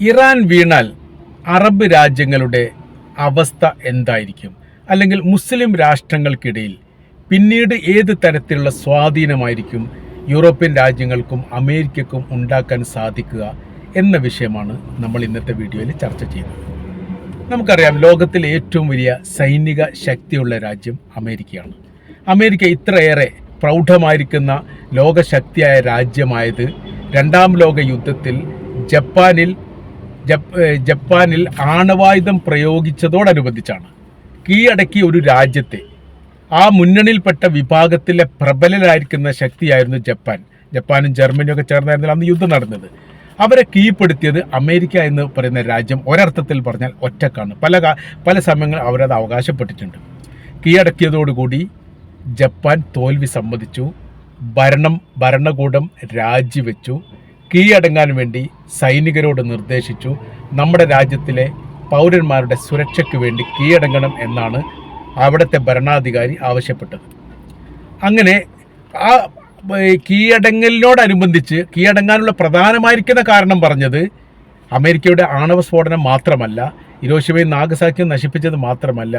Iran വീണാൽ Arab രാജ്യങ്ങളുടെ അവസ്ഥ എന്തായിരിക്കും? അല്ലെങ്കിൽ മുസ്ലിം രാഷ്ട്രങ്ങൾക്കിടയിൽ പിന്നീട് ഏത് തരത്തിലുള്ള സ്വാധീനമായിരിക്കും യൂറോപ്യൻ രാജ്യങ്ങൾക്കും അമേരിക്കക്കും ഉണ്ടാക്കാൻ സാധിക്കുക എന്ന വിഷയമാണ് നമ്മൾ ഇന്നത്തെ വീഡിയോയിൽ ചർച്ച ചെയ്യുന്നത്. നമുക്കറിയാം ലോകത്തിലെ ഏറ്റവും വലിയ സൈനിക ശക്തിയുള്ള രാജ്യം അമേരിക്കയാണ്. അമേരിക്ക ഇത്രയേറെ പ്രൗഢമായിരിക്കുന്ന ലോകശക്തിയായ രാജ്യമായത് രണ്ടാം ലോക യുദ്ധത്തിൽ ജപ്പാനിൽ ജപ്പാനിൽ ആണവായുധം പ്രയോഗിച്ചതോടനുബന്ധിച്ചാണ് കീഴടക്കിയ ഒരു രാജ്യത്തെ ആ മുന്നണിയിൽപ്പെട്ട വിഭാഗത്തിലെ പ്രബലരായിരിക്കുന്ന ശക്തിയായിരുന്നു ജപ്പാൻ. ജപ്പാനും ജർമ്മനിയും ഒക്കെ ചേർന്നായിരുന്നില്ല അന്ന് യുദ്ധം നടന്നത്. അവരെ കീഴ്പ്പെടുത്തിയത് അമേരിക്ക എന്ന് പറയുന്ന രാജ്യം ഒരർത്ഥത്തിൽ പറഞ്ഞാൽ ഒറ്റക്കാണ്. പല പല സമയങ്ങളിൽ അവരത് അവകാശപ്പെട്ടിട്ടുണ്ട്. കീഴടക്കിയതോടുകൂടി ജപ്പാൻ തോൽവി സമ്മതിച്ചു. ഭരണം ഭരണകൂടം രാജിവെച്ചു. കീഴടങ്ങാൻ വേണ്ടി സൈനികരോട് നിർദ്ദേശിച്ചു. നമ്മുടെ രാജ്യത്തിലെ പൗരന്മാരുടെ സുരക്ഷയ്ക്ക് വേണ്ടി കീഴടങ്ങണം എന്നാണ് അവിടുത്തെ ഭരണാധികാരി ആവശ്യപ്പെട്ടത്. അങ്ങനെ ആ കീഴടങ്ങലിനോടനുബന്ധിച്ച് കീഴടങ്ങാനുള്ള പ്രധാനമായിരിക്കുന്ന കാരണം പറഞ്ഞത് അമേരിക്കയുടെ ആണവ സ്ഫോടനം മാത്രമല്ല ഇരോഷിമയും നാഗസാക്കിയും നശിപ്പിച്ചത് മാത്രമല്ല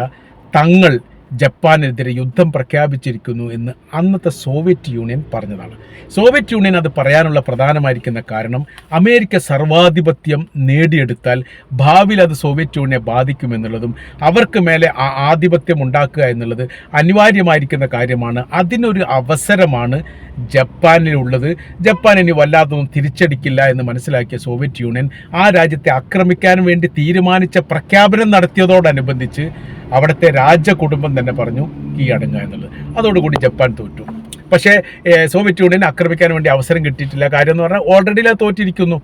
തങ്ങൾ ജപ്പാനെതിരെ യുദ്ധം പ്രഖ്യാപിച്ചിരിക്കുന്നു എന്ന് അന്നത്തെ സോവിയറ്റ് യൂണിയൻ പറഞ്ഞതാണ്. സോവിയറ്റ് യൂണിയൻ അത് പറയാനുള്ള പ്രധാനമായിരിക്കുന്ന കാരണം അമേരിക്ക സർവാധിപത്യം നേടിയെടുത്താൽ ഭാവിയിൽ അത് സോവിയറ്റ് യൂണിയനെ ബാധിക്കുമെന്നുള്ളതും അവർക്ക് മേലെ ആ ആധിപത്യം ഉണ്ടാക്കുക എന്നുള്ളത് അനിവാര്യമായിരിക്കുന്ന കാര്യമാണ്. അതിനൊരു അവസരമാണ് ജപ്പാനിലുള്ളത്. ജപ്പാൻ ഇനി വല്ലാതൊന്നും തിരിച്ചടിക്കില്ല എന്ന് മനസ്സിലാക്കിയ സോവിയറ്റ് യൂണിയൻ ആ രാജ്യത്തെ ആക്രമിക്കാൻ വേണ്ടി തീരുമാനിച്ച പ്രഖ്യാപനം നടത്തിയതോടനുബന്ധിച്ച് അവിടുത്തെ രാജകുടുംബം തന്നെ പറഞ്ഞു കീ കീഴടങ്ങുക എന്നുള്ളത്. അതോടുകൂടി ജപ്പാൻ തോറ്റു. പക്ഷേ സോവിയറ്റ് യൂണിയൻ ആക്രമിക്കാൻ വേണ്ടി അവസരം കിട്ടിയിട്ടില്ല. കാര്യം എന്ന് പറഞ്ഞാൽ ഓൾറെഡി അത് തോറ്റിരിക്കുന്നു.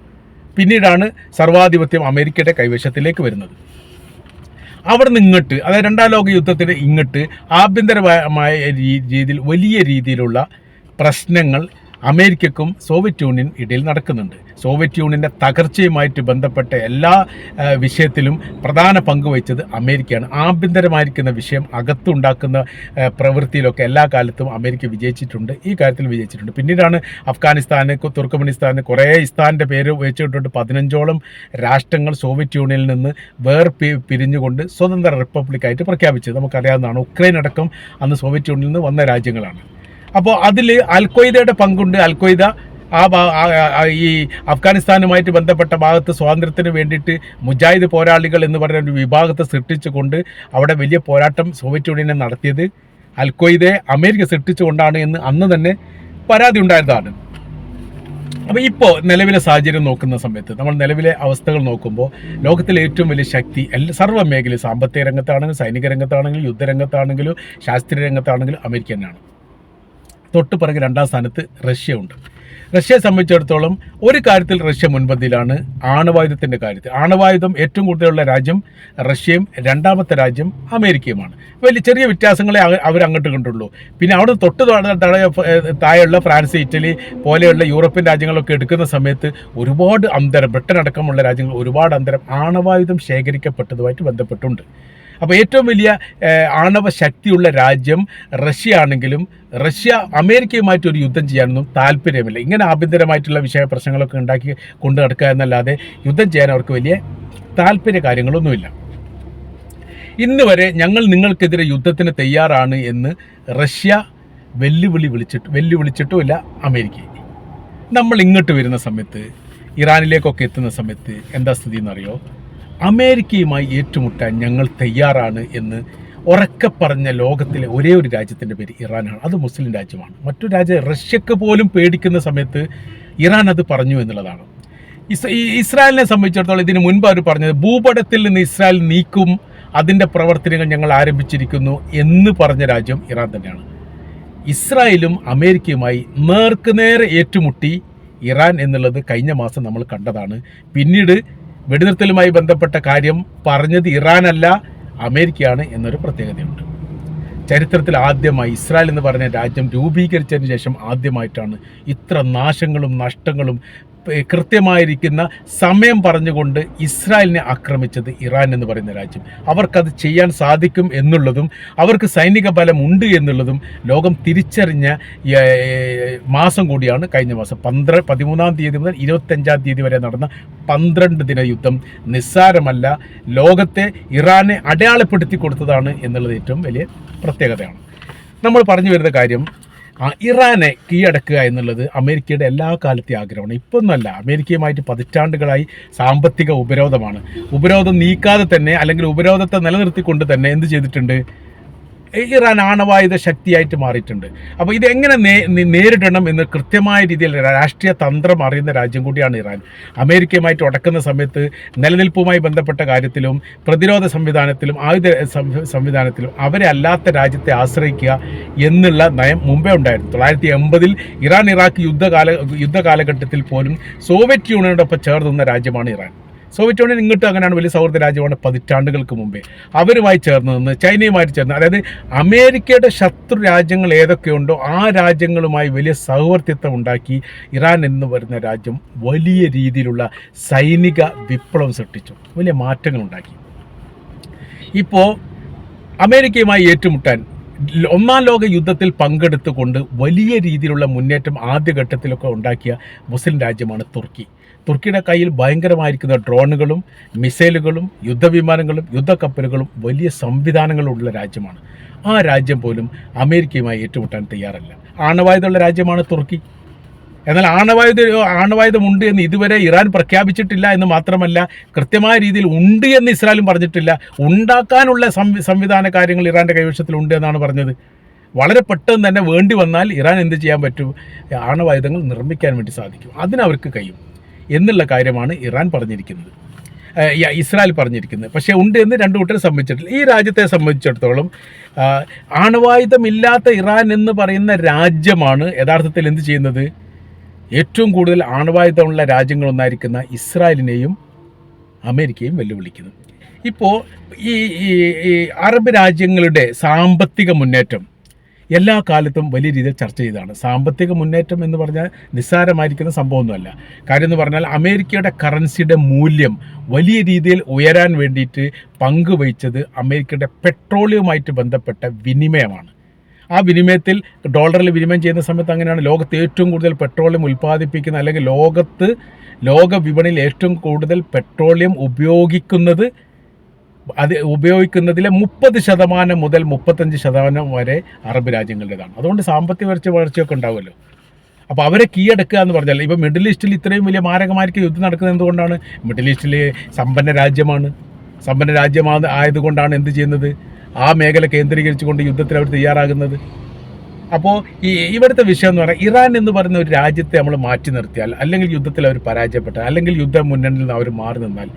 പിന്നീടാണ് സർവാധിപത്യം അമേരിക്കയുടെ കൈവശത്തിലേക്ക് വരുന്നത്. അവിടെ നിന്ന് ഇങ്ങോട്ട് അതായത് രണ്ടാം ലോക യുദ്ധത്തിന് ഇങ്ങോട്ട് ആഭ്യന്തരമായ രീതിയിൽ വലിയ രീതിയിലുള്ള പ്രശ്നങ്ങൾ അമേരിക്കക്കും സോവിയറ്റ് യൂണിയൻ ഇടയിൽ നടക്കുന്നുണ്ട്. സോവിയറ്റ് യൂണിയന്റെ തകർച്ചയുമായിട്ട് ബന്ധപ്പെട്ട എല്ലാ വിഷയത്തിലും പ്രധാന പങ്ക് വഹിച്ചത് അമേരിക്കയാണ്. ആഭ്യന്തരമായിരിക്കുന്ന വിഷയം അകത്തുണ്ടാക്കുന്ന പ്രവൃത്തിയിലൊക്കെ എല്ലാ കാലത്തും അമേരിക്ക വിജയിച്ചിട്ടുണ്ട്. ഈ കാര്യത്തിൽ വിജയിച്ചിട്ടുണ്ട്. പിന്നീടാണ് അഫ്ഗാനിസ്ഥാന് തുർക്കമണിസ്ഥാൻ കുറേ ഇസ്ഥാന്റെ പേര് ഉപയോഗിച്ചിട്ടുണ്ട് പതിനഞ്ചോളം രാഷ്ട്രങ്ങൾ സോവിയറ്റ് യൂണിയനിൽ നിന്ന് വേർ പിരിഞ്ഞുകൊണ്ട് സ്വതന്ത്ര റിപ്പബ്ലിക്കായിട്ട് പ്രഖ്യാപിച്ചത്. നമുക്കറിയാവുന്നതാണ് ഉക്രൈൻ അടക്കം അന്ന് സോവിയറ്റ് യൂണിയനിൽ നിന്ന് വന്ന രാജ്യങ്ങളാണ്. അപ്പോൾ അതിൽ അൽക്വയ്ദയുടെ പങ്കുണ്ട്. അൽക്വയ്ദ ആ ഈ അഫ്ഗാനിസ്ഥാനുമായിട്ട് ബന്ധപ്പെട്ട ഭാഗത്ത് സ്വാതന്ത്ര്യത്തിന് വേണ്ടിയിട്ട് മുജാഹിദ് പോരാളികൾ എന്ന് പറയുന്ന ഒരു വിഭാഗത്തെ സൃഷ്ടിച്ചുകൊണ്ട് അവിടെ വലിയ പോരാട്ടം സോവിയറ്റ് യൂണിയനെ നടത്തിയത്. അൽക്വയ്ദയെ അമേരിക്ക സൃഷ്ടിച്ചുകൊണ്ടാണ് എന്ന് അന്ന് തന്നെ പരാതി ഉണ്ടായതാണ്. അപ്പോൾ ഇപ്പോൾ നിലവിലെ സാഹചര്യം നോക്കുന്ന സമയത്ത് നമ്മൾ നിലവിലെ അവസ്ഥകൾ നോക്കുമ്പോൾ ലോകത്തിലെ ഏറ്റവും വലിയ ശക്തി എല്ലാ സർവ മേഖലയും സാമ്പത്തിക രംഗത്താണെങ്കിലും സൈനിക രംഗത്താണെങ്കിലും യുദ്ധരംഗത്താണെങ്കിലും ശാസ്ത്രീയ രംഗത്താണെങ്കിലും അമേരിക്ക തന്നെയാണ്. തൊട്ട് പിറകെ രണ്ടാം സ്ഥാനത്ത് റഷ്യ ഉണ്ട് റഷ്യയെ സംബന്ധിച്ചിടത്തോളം ഒരു കാര്യത്തിൽ റഷ്യ മുൻപന്തിയിലാണ് ആണവായുധത്തിന്റെ കാര്യത്തിൽ. ആണവായുധം ഏറ്റവും കൂടുതലുള്ള രാജ്യം റഷ്യയും രണ്ടാമത്തെ രാജ്യം അമേരിക്കയുമാണ്. വലിയ ചെറിയ വ്യത്യാസങ്ങളെ അവർ അങ്ങോട്ട് കണ്ടുള്ളൂ. പിന്നെ അവിടെ തൊട്ട് താഴെ- താഴെ- താഴെയുള്ള ഫ്രാൻസ് ഇറ്റലി പോലെയുള്ള യൂറോപ്യൻ രാജ്യങ്ങളൊക്കെ എടുക്കുന്ന സമയത്ത് ഒരുപാട് അന്തരം ബ്രിട്ടൻ അടക്കമുള്ള രാജ്യങ്ങൾ ഒരുപാട് അന്തരം ആണവായുധം ശേഖരിക്കപ്പെട്ടതുമായിട്ട് ബന്ധപ്പെട്ടുണ്ട്. അപ്പോൾ ഏറ്റവും വലിയ ആണവ ശക്തിയുള്ള രാജ്യം റഷ്യ ആണെങ്കിലും റഷ്യ അമേരിക്കയുമായിട്ട് ഒരു യുദ്ധം ചെയ്യാനൊന്നും താല്പര്യമില്ല. ഇങ്ങനെ ആഭ്യന്തരമായിട്ടുള്ള വിഷയ പ്രശ്നങ്ങളൊക്കെ ഉണ്ടാക്കി കൊണ്ടു നടക്കുക എന്നല്ലാതെ യുദ്ധം ചെയ്യാൻ അവർക്ക് വലിയ താല്പര്യ കാര്യങ്ങളൊന്നുമില്ല. ഇന്ന് വരെ ഞങ്ങൾ നിങ്ങൾക്കെതിരെ യുദ്ധത്തിന് തയ്യാറാണ് എന്ന് റഷ്യ വെല്ലുവിളി വിളിച്ചിട്ട് വെല്ലുവിളിച്ചിട്ടുമില്ല അമേരിക്ക. നമ്മൾ ഇങ്ങോട്ട് വരുന്ന സമയത്ത് ഇറാനിലേക്കൊക്കെ എത്തുന്ന സമയത്ത് എന്താ സ്ഥിതി എന്നറിയോ? അമേരിക്കയുമായി ഏറ്റുമുട്ടാൻ ഞങ്ങൾ തയ്യാറാണ് എന്ന് ഉറക്കെ പറഞ്ഞ ലോകത്തിലെ ഒരേ ഒരു രാജ്യത്തിന്റെ പേര് ഇറാനാണ്. അത് മുസ്ലിം രാജ്യമാണ്. മറ്റു രാജ്യ റഷ്യക്ക് പോലും പേടിക്കുന്ന സമയത്ത് ഇറാൻ അത് പറഞ്ഞു എന്നുള്ളതാണ്. ഇസ് ഇസ്രായേലിനെ സംബന്ധിച്ചിടത്തോളം ഇതിന് മുൻപ് അവർ പറഞ്ഞത് ഭൂപടത്തിൽ നിന്ന് ഇസ്രായേൽ നീക്കും അതിന്റെ പ്രവർത്തനങ്ങൾ ഞങ്ങൾ ആരംഭിച്ചിരിക്കുന്നു എന്ന് പറഞ്ഞ രാജ്യം ഇറാൻ തന്നെയാണ്. ഇസ്രായേലും അമേരിക്കയുമായി നേർക്കുനേരെ ഏറ്റുമുട്ടി ഇറാൻ എന്നുള്ളത് കഴിഞ്ഞ മാസം നമ്മൾ കണ്ടതാണ്. പിന്നീട് വെടിനിർത്തലുമായി ബന്ധപ്പെട്ട കാര്യം പറഞ്ഞത് ഇറാനല്ല അമേരിക്കയാണ് എന്നൊരു പ്രത്യേകതയുണ്ട്. ചരിത്രത്തിൽ ആദ്യമായി ഇസ്രായേൽ എന്ന് പറഞ്ഞ രാജ്യം രൂപീകരിച്ചതിന് ശേഷം ആദ്യമായിട്ടാണ് ഇത്ര നാശങ്ങളും നഷ്ടങ്ങളും കൃത്യമായിരിക്കുന്ന സമയം പറഞ്ഞുകൊണ്ട് ഇസ്രായേലിനെ ആക്രമിച്ചത് ഇറാൻ എന്ന് പറയുന്ന രാജ്യം. അവർക്കത് ചെയ്യാൻ സാധിക്കും എന്നുള്ളതും അവർക്ക് സൈനിക ബലം ഉണ്ട് എന്നുള്ളതും ലോകം തിരിച്ചറിഞ്ഞ മാസം കൂടിയാണ് കഴിഞ്ഞ മാസം പന്ത്ര പതിമൂന്നാം തീയതി മുതൽ ഇരുപത്തഞ്ചാം തീയതി വരെ നടന്ന പന്ത്രണ്ട് ദിന യുദ്ധം. നിസ്സാരമല്ല ലോകത്തെ ഇറാനെ അടയാളപ്പെടുത്തി കൊടുത്തതാണ് എന്നുള്ളത് ഏറ്റവും വലിയ പ്രത്യേകതയാണ്. നമ്മൾ പറഞ്ഞു വരുന്ന കാര്യം ഇറാനെ കീഴടക്കുക എന്നുള്ളത് അമേരിക്കയുടെ എല്ലാ കാലത്തെ ആഗ്രഹമാണ്. ഇപ്പൊന്നല്ല അമേരിക്കയുമായിട്ട് പതിറ്റാണ്ടുകളായി സാമ്പത്തിക ഉപരോധമാണ്. ഉപരോധം നീക്കാതെ തന്നെ അല്ലെങ്കിൽ ഉപരോധത്തെ നിലനിർത്തിക്കൊണ്ട് തന്നെ എന്ത് ചെയ്തിട്ടുണ്ട്? ഇറാൻ ആണവായുധ ശക്തിയായിട്ട് മാറിയിട്ടുണ്ട്. അപ്പോൾ ഇത് എങ്ങനെ നേ നി- നേരിടണം എന്ന് കൃത്യമായ രീതിയിൽ രാഷ്ട്രീയ തന്ത്രം അറിയുന്ന രാജ്യം കൂടിയാണ് ഇറാൻ. അമേരിക്കയുമായിട്ട് ഉടക്കുന്ന സമയത്ത് നിലനിൽപ്പുമായി ബന്ധപ്പെട്ട കാര്യത്തിലും പ്രതിരോധ സംവിധാനത്തിലും ആയുധ സംവി- സംവിധാനത്തിലും അവരെ അല്ലാത്ത രാജ്യത്തെ ആശ്രയിക്കുക എന്നുള്ള നയം മുമ്പേ ഉണ്ടായിരുന്നു. തൊള്ളായിരത്തി എൺപതിൽ ഇറാൻ ഇറാഖ് യുദ്ധകാല യുദ്ധകാലഘട്ടത്തിൽ പോലും സോവിയറ്റ് യൂണിയനോടൊപ്പം ചേർന്നുന്ന നിന്ന രാജ്യമാണ് ഇറാൻ. സോവിയറ്റ് യൂണിയൻ ഇങ്ങോട്ട് അങ്ങനെയാണ് വലിയ സൗഹൃദ രാജ്യമാണ് പതിറ്റാണ്ടുകൾക്ക് മുമ്പേ. അവരുമായി ചേർന്ന് നിന്ന് ചൈനയുമായിട്ട് ചേർന്ന് അതായത് അമേരിക്കയുടെ ശത്രു രാജ്യങ്ങൾ ഏതൊക്കെയുണ്ടോ ആ രാജ്യങ്ങളുമായി വലിയ സൗഹൃദത്വം ഉണ്ടാക്കി ഇറാൻ എന്ന് വരുന്ന രാജ്യം വലിയ രീതിയിലുള്ള സൈനിക വിപ്ലവം സൃഷ്ടിച്ചു. വലിയ മാറ്റങ്ങൾ ഉണ്ടാക്കി. ഇപ്പോൾ അമേരിക്കയുമായി ഏറ്റുമുട്ടാൻ ഒന്നാം ലോക യുദ്ധത്തിൽ പങ്കെടുത്തുകൊണ്ട് വലിയ രീതിയിലുള്ള മുന്നേറ്റം ആദ്യഘട്ടത്തിലൊക്കെ ഉണ്ടാക്കിയ മുസ്ലിം രാജ്യമാണ് തുർക്കി. തുർക്കിയുടെ കയ്യിൽ ഭയങ്കരമായിരിക്കുന്ന ഡ്രോണുകളും മിസൈലുകളും യുദ്ധവിമാനങ്ങളും യുദ്ധക്കപ്പലുകളും വലിയ സംവിധാനങ്ങളുള്ള രാജ്യമാണ്. ആ രാജ്യം പോലും അമേരിക്കയുമായി ഏറ്റുമുട്ടാൻ തയ്യാറല്ല. ആണവായുധമുള്ള രാജ്യമാണ് തുർക്കി. എന്നാൽ ആണവായുധ ആണവായുധമുണ്ട് എന്ന് ഇതുവരെ ഇറാൻ പ്രഖ്യാപിച്ചിട്ടില്ല എന്ന് മാത്രമല്ല കൃത്യമായ രീതിയിൽ ഉണ്ട് എന്ന് ഇസ്രായേലും പറഞ്ഞിട്ടില്ല. ഉണ്ടാക്കാനുള്ള സംവി സംവിധാന കാര്യങ്ങൾ ഇറാന്റെ കൈവശത്തിലുണ്ട് എന്നാണ് പറഞ്ഞത്. വളരെ പെട്ടെന്ന് തന്നെ വേണ്ടി വന്നാൽ ഇറാൻ എന്ത് ചെയ്യാൻ പറ്റും? ആണവായുധങ്ങൾ നിർമ്മിക്കാൻ വേണ്ടി സാധിക്കും. അതിനവർക്ക് കഴിയും. എന്നുള്ള കാര്യമാണ് ഇറാൻ പറഞ്ഞിരിക്കുന്നത്. ഇസ്രായേൽ പറഞ്ഞിരിക്കുന്നത്. പക്ഷേ ഉണ്ട് എന്ന് രണ്ടു കൂട്ടരെ സമ്മതിച്ചിട്ടില്ല. ഈ രാജ്യത്തെ സംബന്ധിച്ചിടത്തോളം ആണവായുധമില്ലാത്ത ഇറാൻ എന്ന് പറയുന്ന രാജ്യമാണ് യഥാർത്ഥത്തിൽ എന്ത് ചെയ്യുന്നത്? ഏറ്റവും കൂടുതൽ ആണവായുധമുള്ള രാജ്യങ്ങളൊന്നായിരിക്കുന്ന ഇസ്രായേലിനെയും അമേരിക്കയും വെല്ലുവിളിക്കുന്നു. ഇപ്പോൾ ഈ അറബ് രാജ്യങ്ങളുടെ സാമ്പത്തിക മുന്നേറ്റം എല്ലാ കാലത്തും വലിയ രീതിയിൽ ചർച്ച ചെയ്തതാണ്. സാമ്പത്തിക മുന്നേറ്റം എന്ന് പറഞ്ഞാൽ നിസ്സാരമായിരിക്കുന്ന സംഭവമൊന്നുമല്ല. കാര്യം എന്ന് പറഞ്ഞാൽ അമേരിക്കയുടെ കറൻസിയുടെ മൂല്യം വലിയ രീതിയിൽ ഉയരാൻ വേണ്ടിയിട്ട് പങ്കുവഹിച്ചത് അമേരിക്കയുടെ പെട്രോളിയവുമായിട്ട് ബന്ധപ്പെട്ട വിനിമയമാണ്. ആ വിനിമയത്തിൽ ഡോളറിൽ വിനിമയം ചെയ്യുന്ന സമയത്ത് അങ്ങനെയാണ്. ലോകത്ത് ഏറ്റവും കൂടുതൽ പെട്രോളിയം ഉൽപ്പാദിപ്പിക്കുന്ന അല്ലെങ്കിൽ ലോകത്ത് ലോക വിപണിയിൽ ഏറ്റവും കൂടുതൽ പെട്രോളിയം ഉപയോഗിക്കുന്നത് അത് ഉപയോഗിക്കുന്നതിലെ മുപ്പത് ശതമാനം മുതൽ മുപ്പത്തഞ്ച് ശതമാനം വരെ അറബ് രാജ്യങ്ങളുടേതാണ്. അതുകൊണ്ട് സാമ്പത്തിക വളർച്ച വളർച്ചയൊക്കെ ഉണ്ടാവുമല്ലോ. അപ്പോൾ അവരെ കീഴടക്കുക എന്ന് പറഞ്ഞാൽ ഇപ്പോൾ മിഡിൽ ഈസ്റ്റിൽ ഇത്രയും വലിയ മാരകമായിരിക്കും യുദ്ധം നടക്കുന്നത് എന്തുകൊണ്ടാണ്? മിഡിൽ ഈസ്റ്റിൽ സമ്പന്ന രാജ്യമാണ്. സമ്പന്ന രാജ്യമാണ് ആയതുകൊണ്ടാണ് എന്ത് ചെയ്യുന്നത്? ആ മേഖല കേന്ദ്രീകരിച്ചുകൊണ്ട് യുദ്ധത്തിൽ അവർ തയ്യാറാകുന്നത്. അപ്പോൾ ഈ ഇവിടുത്തെ വിഷയം എന്ന് പറഞ്ഞാൽ ഇറാൻ എന്ന് പറയുന്ന ഒരു രാജ്യത്തെ നമ്മൾ മാറ്റി നിർത്തിയാൽ അല്ലെങ്കിൽ യുദ്ധത്തിൽ അവർ പരാജയപ്പെട്ടാൽ അല്ലെങ്കിൽ യുദ്ധ മുന്നണിയിൽ നിന്ന് അവർ മാറി നിന്നാൽ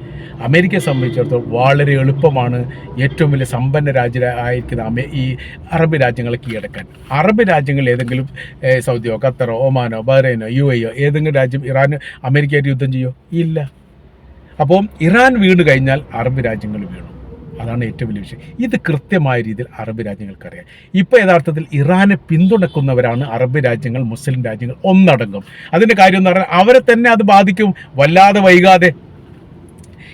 അമേരിക്കയെ സംബന്ധിച്ചിടത്തോളം വളരെ എളുപ്പമാണ് ഏറ്റവും വലിയ സമ്പന്ന രാജ്യ ആയിരിക്കുന്ന അമേ ഈ അറബ് രാജ്യങ്ങളെ കീഴടക്കാൻ. അറബ് രാജ്യങ്ങൾ ഏതെങ്കിലും സൗദിയോ ഖത്തറോ ഒമാനോ ബഹ്റൈനോ യു എയോ ഏതെങ്കിലും രാജ്യം ഇറാൻ അമേരിക്കയായിട്ട് യുദ്ധം ചെയ്യോ? ഇല്ല. അപ്പോൾ ഇറാൻ വീണ് കഴിഞ്ഞാൽ അറബ് രാജ്യങ്ങൾ വീണു. അതാണ് ഏറ്റവും വലിയ വിഷയം. ഇത് കൃത്യമായ രീതിയിൽ അറബ് രാജ്യങ്ങൾക്കറിയാം. ഇപ്പോൾ യഥാർത്ഥത്തിൽ ഇറാനെ പിന്തുണക്കുന്നവരാണ് അറബ് രാജ്യങ്ങൾ മുസ്ലിം രാജ്യങ്ങൾ ഒന്നടങ്കം. അതിന്റെ കാര്യം എന്ന് പറഞ്ഞാൽ അവരെ തന്നെ അത് ബാധിക്കും. വല്ലാതെ വൈകാതെ.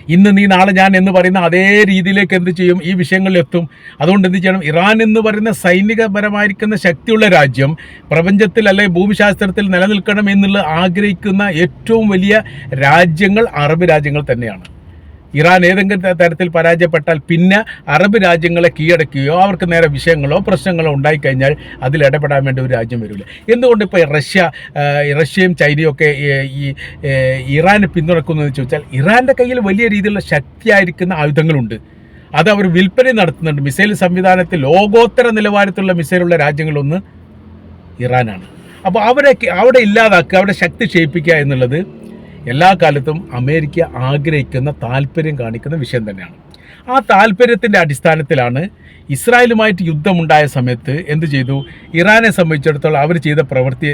ഇന്ന് നീ നാളെ ഞാൻ എന്ന് പറയുന്ന അതേ രീതിയിലേക്ക് എന്ത് ചെയ്യും? ഈ വിഷയങ്ങളിൽ എത്തും അതുകൊണ്ട് എന്ത് ചെയ്യണം? ഇറാൻ എന്ന് പറയുന്ന സൈനികപരമായിരിക്കുന്ന ശക്തിയുള്ള രാജ്യം പ്രപഞ്ചത്തിൽ അല്ലെങ്കിൽ ഭൂമിശാസ്ത്രത്തിൽ നിലനിൽക്കണം എന്നുള്ള ആഗ്രഹിക്കുന്ന ഏറ്റവും വലിയ രാജ്യങ്ങൾ അറബ് രാജ്യങ്ങൾ തന്നെയാണ്. ഇറാൻ ഏതെങ്കിലും തരത്തിൽ പരാജയപ്പെട്ടാൽ പിന്നെ അറബ് രാജ്യങ്ങളെ കീഴടക്കുകയോ അവർക്ക് നേരെ വിഷയങ്ങളോ പ്രശ്നങ്ങളോ ഉണ്ടായിക്കഴിഞ്ഞാൽ അതിൽ ഇടപെടാൻ വേണ്ടി ഒരു രാജ്യം വരില്ല. എന്തുകൊണ്ട് ഇപ്പോൾ റഷ്യ റഷ്യയും ചൈനയും ഒക്കെ ഈ ഇറാനെ പിന്തുണക്കുന്നതെന്ന് ചോദിച്ചാൽ ഇറാന്റെ കയ്യിൽ വലിയ രീതിയിലുള്ള ശക്തിയായിരിക്കുന്ന ആയുധങ്ങളുണ്ട്. അത് അവർ വിൽപ്പന നടത്തുന്നുണ്ട്. മിസൈൽ സംവിധാനത്തിൽ ലോകോത്തര നിലവാരത്തിലുള്ള മിസൈലുള്ള രാജ്യങ്ങളൊന്ന് ഇറാനാണ്. അപ്പോൾ അവരെ അവിടെ ഇല്ലാതാക്കുക അവിടെ ശക്തി ക്ഷയിപ്പിക്കുക എന്നുള്ളത് എല്ലാ കാലത്തും അമേരിക്ക ആഗ്രഹിക്കുന്ന താല്പര്യം കാണിക്കുന്ന വിഷയം തന്നെയാണ്. ആ താല്പര്യത്തിന്റെ അടിസ്ഥാനത്തിലാണ് ഇസ്രായേലുമായിട്ട് യുദ്ധമുണ്ടായ സമയത്ത് എന്ത് ചെയ്തു? ഇറാനെ സംബന്ധിച്ചിടത്തോളം അവർ ചെയ്ത പ്രവൃത്തി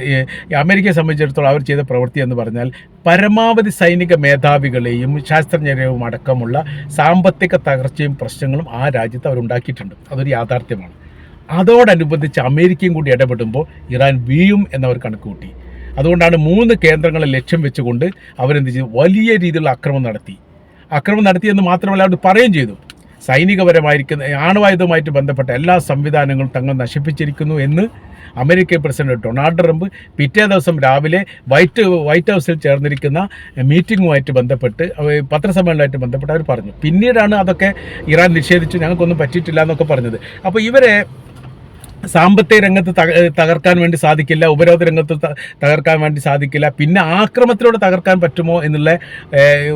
അമേരിക്കയെ സംബന്ധിച്ചിടത്തോളം അവർ ചെയ്ത പ്രവൃത്തി എന്ന് പറഞ്ഞാൽ പരമാവധി സൈനിക മേധാവികളെയും ശാസ്ത്രജ്ഞരെയും അടക്കമുള്ള സാമ്പത്തിക തകർച്ചയും പ്രശ്നങ്ങളും ആ രാജ്യത്ത് അവരുണ്ടാക്കിയിട്ടുണ്ട് അതൊരു യാഥാർത്ഥ്യമാണ്. അതോടനുബന്ധിച്ച് അമേരിക്കയും കൂടി ഇടപെടുമ്പോൾ ഇറാൻ വീഴും എന്നവർ കണക്ക് കൂട്ടി അതുകൊണ്ടാണ് മൂന്ന് കേന്ദ്രങ്ങളെ ലക്ഷ്യം വെച്ചുകൊണ്ട് അവരെന്ത് ചെയ്തു? വലിയ രീതിയിലുള്ള അക്രമം നടത്തി. അക്രമം നടത്തിയെന്ന് മാത്രമല്ല അവർ പറയുകയും ചെയ്തു. സൈനികപരമായിരിക്കുന്ന ആണവായുധവുമായിട്ട് ബന്ധപ്പെട്ട എല്ലാ സംവിധാനങ്ങളും തങ്ങൾ നശിപ്പിച്ചിരിക്കുന്നു എന്ന് അമേരിക്കൻ പ്രസിഡന്റ് ഡൊണാൾഡ് ട്രംപ് പിറ്റേ ദിവസം രാവിലെ വൈറ്റ് വൈറ്റ് ഹൗസിൽ ചേർന്നിരിക്കുന്ന മീറ്റിങ്ങുമായിട്ട് ബന്ധപ്പെട്ട് പത്രസമ്മേളനമായിട്ട് ബന്ധപ്പെട്ട് അവർ പറഞ്ഞു. പിന്നീടാണ് അതൊക്കെ ഇറാൻ നിഷേധിച്ചു ഞങ്ങൾക്കൊന്നും പറ്റിയിട്ടില്ല എന്നൊക്കെ പറഞ്ഞത്. അപ്പോൾ ഇവരെ സാമ്പത്തിക രംഗത്ത് തകർക്കാൻ വേണ്ടി സാധിക്കില്ല ഉപരോധ രംഗത്ത് തകർക്കാൻ വേണ്ടി സാധിക്കില്ല പിന്നെ ആക്രമത്തിലൂടെ തകർക്കാൻ പറ്റുമോ എന്നുള്ള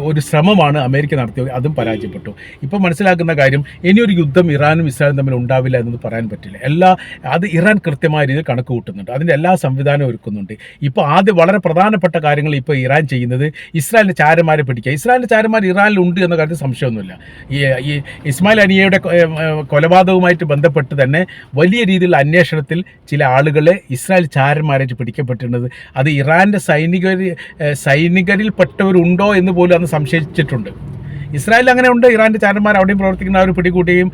ഒരു ശ്രമമാണ് അമേരിക്ക നടത്തിയത്. അതും പരാജയപ്പെട്ടു. ഇപ്പോൾ മനസ്സിലാക്കുന്ന കാര്യം ഇനിയൊരു യുദ്ധം ഇറാനും ഇസ്രായേലും തമ്മിൽ ഉണ്ടാവില്ല എന്നത് പറയാൻ പറ്റില്ല. എല്ലാ അത് ഇറാൻ കൃത്യമായ രീതിയിൽ കണക്ക് കൂട്ടുന്നുണ്ട്. അതിന്റെ എല്ലാ സംവിധാനവും ഒരുക്കുന്നുണ്ട്. ഇപ്പോൾ ആദ്യം വളരെ പ്രധാനപ്പെട്ട കാര്യങ്ങൾ ഇപ്പോൾ ഇറാൻ ചെയ്യുന്നത് ഇസ്രായേലിന്റെ ചാരന്മാരെ പിടിക്കുക. ഇസ്രായേലിന്റെ ചാരന്മാർ ഇറാനിൽ ഉണ്ട് എന്ന കാര്യത്തിൽ സംശയമൊന്നുമില്ല. ഈ ഇസ്മായിൽ അനിയയുടെ കൊലപാതകവുമായിട്ട് ബന്ധപ്പെട്ട് തന്നെ വലിയ രീതിയിലുള്ള അന്വേഷണത്തിൽ ചില ആളുകളെ ഇസ്രായേൽ ചാരന്മാരായിട്ട് പിടിക്കപ്പെട്ടിരുന്നത്. അത് ഇറാന്റെ സൈനിക സൈനികരിൽപ്പെട്ടവരുണ്ടോ എന്ന് പോലും അന്ന് സംശയിച്ചിട്ടുണ്ട്. ഇസ്രായേൽ അങ്ങനെ ഉണ്ട്. ഇറാന്റെ ചാരന്മാർ അവിടെയും പ്രവർത്തിക്കുന്ന അവർ പിടികൂട്ടുകയും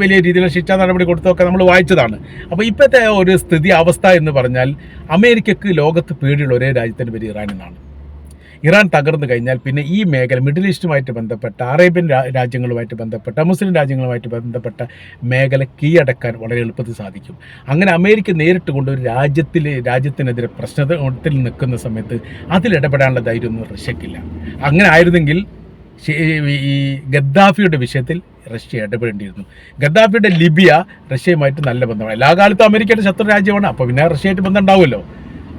വലിയ രീതിയിലുള്ള ശിക്ഷാ നടപടി കൊടുത്തൊക്കെ നമ്മൾ വായിച്ചതാണ്. അപ്പോൾ ഇപ്പോഴത്തെ ഒരു സ്ഥിതി അവസ്ഥ എന്ന് പറഞ്ഞാൽ അമേരിക്കക്ക് ലോകത്ത് പേടിയുള്ള ഒരേ രാജ്യത്തിന്റെ പേര് ഇറാൻ എന്നാണ്. ഇറാൻ തകർന്നു കഴിഞ്ഞാൽ പിന്നെ ഈ മേഖല മിഡിൽ ഈസ്റ്റുമായിട്ട് ബന്ധപ്പെട്ട അറേബ്യൻ രാജ്യങ്ങളുമായിട്ട് ബന്ധപ്പെട്ട മുസ്ലിം രാജ്യങ്ങളുമായിട്ട് ബന്ധപ്പെട്ട മേഖല കീഴടക്കാൻ വളരെ എളുപ്പത്തിൽ സാധിക്കും. അങ്ങനെ അമേരിക്ക നേരിട്ട് കൊണ്ട് ഒരു രാജ്യത്തിൽ രാജ്യത്തിനെതിരെ പ്രശ്നത്തിൽ നിൽക്കുന്ന സമയത്ത് അതിലിടപെടാനുള്ള ധൈര്യമൊന്നും റഷ്യക്കില്ല. അങ്ങനെ ആയിരുന്നെങ്കിൽ ഈ ഗദ്ദാഫിയുടെ വിഷയത്തിൽ റഷ്യ ഇടപെടേണ്ടിയിരുന്നു. ഗദ്ദാഫിയുടെ ലിബിയ റഷ്യയുമായിട്ട് നല്ല ബന്ധമാണ്. എല്ലാ കാലത്തും അമേരിക്കയുടെ ശത്രു രാജ്യമാണ്. അപ്പോൾ പിന്നെ റഷ്യയായിട്ട് ബന്ധം ഉണ്ടാവുമല്ലോ.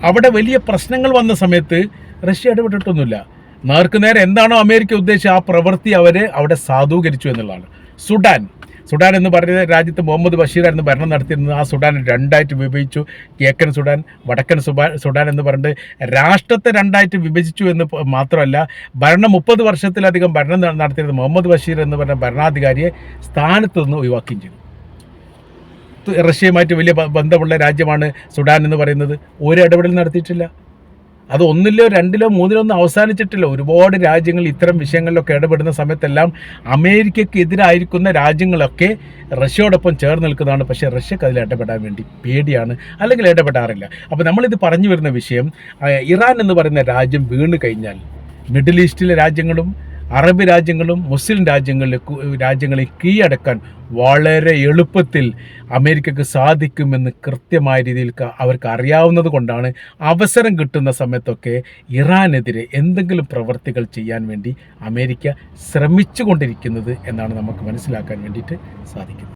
അവിടെ വലിയ പ്രശ്നങ്ങൾ വന്ന സമയത്ത് റഷ്യ ഇടപെട്ടിട്ടൊന്നുമില്ല നേർക്ക് നേരെ എന്താണോ അമേരിക്ക ഉദ്ദേശിച്ച ആ പ്രവൃത്തി അവരെ അവിടെ സാധൂകരിച്ചു എന്നുള്ളതാണ്. സുഡാൻ. സുഡാൻ എന്ന് പറയുന്ന രാജ്യത്ത് മുഹമ്മദ് ബഷീറായിരുന്നു ഭരണം നടത്തിയിരുന്നത്. ആ സുഡാൻ രണ്ടായിട്ട് വിഭജിച്ചു. കിഴക്കൻ സുഡാൻ വടക്കൻ സുബാ സുഡാൻ എന്ന് പറഞ്ഞിട്ട് രാഷ്ട്രത്തെ രണ്ടായിട്ട് വിഭജിച്ചു എന്ന് മാത്രമല്ല ഭരണം മുപ്പത് വർഷത്തിലധികം ഭരണം നടത്തിയിരുന്ന മുഹമ്മദ് ബഷീർ എന്ന് പറഞ്ഞ ഭരണാധികാരിയെ സ്ഥാനത്ത് നിന്ന് ഒഴിവാക്കുകയും ചെയ്തു. റഷ്യയുമായിട്ട് വലിയ ബന്ധമുള്ള രാജ്യമാണ് സുഡാൻ എന്ന് പറയുന്നത്. ഒരു ഇടപെടൽ നടത്തിയിട്ടില്ല. അത് ഒന്നിലോ രണ്ടിലോ മൂന്നിലോ ഒന്നും അവസാനിച്ചിട്ടില്ല. ഒരുപാട് രാജ്യങ്ങൾ ഇത്തരം വിഷയങ്ങളിലൊക്കെ ഇടപെടുന്ന സമയത്തെല്ലാം അമേരിക്കയ്ക്ക് എതിരായിരിക്കുന്ന രാജ്യങ്ങളൊക്കെ റഷ്യയോടൊപ്പം ചേർന്ന് നിൽക്കുന്നതാണ്. പക്ഷേ റഷ്യക്ക് അതിൽ ഇടപെടാൻ വേണ്ടി പേടിയാണ്. അല്ലെങ്കിൽ ഇടപെടാറില്ല. അപ്പോൾ നമ്മളിത് പറഞ്ഞു വരുന്ന വിഷയം ഇറാൻ എന്ന് പറയുന്ന രാജ്യം വീണ് കഴിഞ്ഞാൽ മിഡിൽ ഈസ്റ്റിലെ രാജ്യങ്ങളും അറബ് രാജ്യങ്ങളും മുസ്ലിം രാജ്യങ്ങളിലെ രാജ്യങ്ങളെ കീഴടക്കാൻ വളരെ എളുപ്പത്തിൽ അമേരിക്കക്ക് സാധിക്കുമെന്ന് കൃത്യമായ രീതിയിൽ അവർക്ക് അറിയാവുന്നത് കൊണ്ടാണ് അവസരം കിട്ടുന്ന സമയത്തൊക്കെ ഇറാനെതിരെ എന്തെങ്കിലും പ്രവൃത്തികൾ ചെയ്യാൻ വേണ്ടി അമേരിക്ക ശ്രമിച്ചു കൊണ്ടിരിക്കുന്നത് എന്നാണ് നമുക്ക് മനസ്സിലാക്കാൻ വേണ്ടിയിട്ട് സാധിക്കുന്നത്.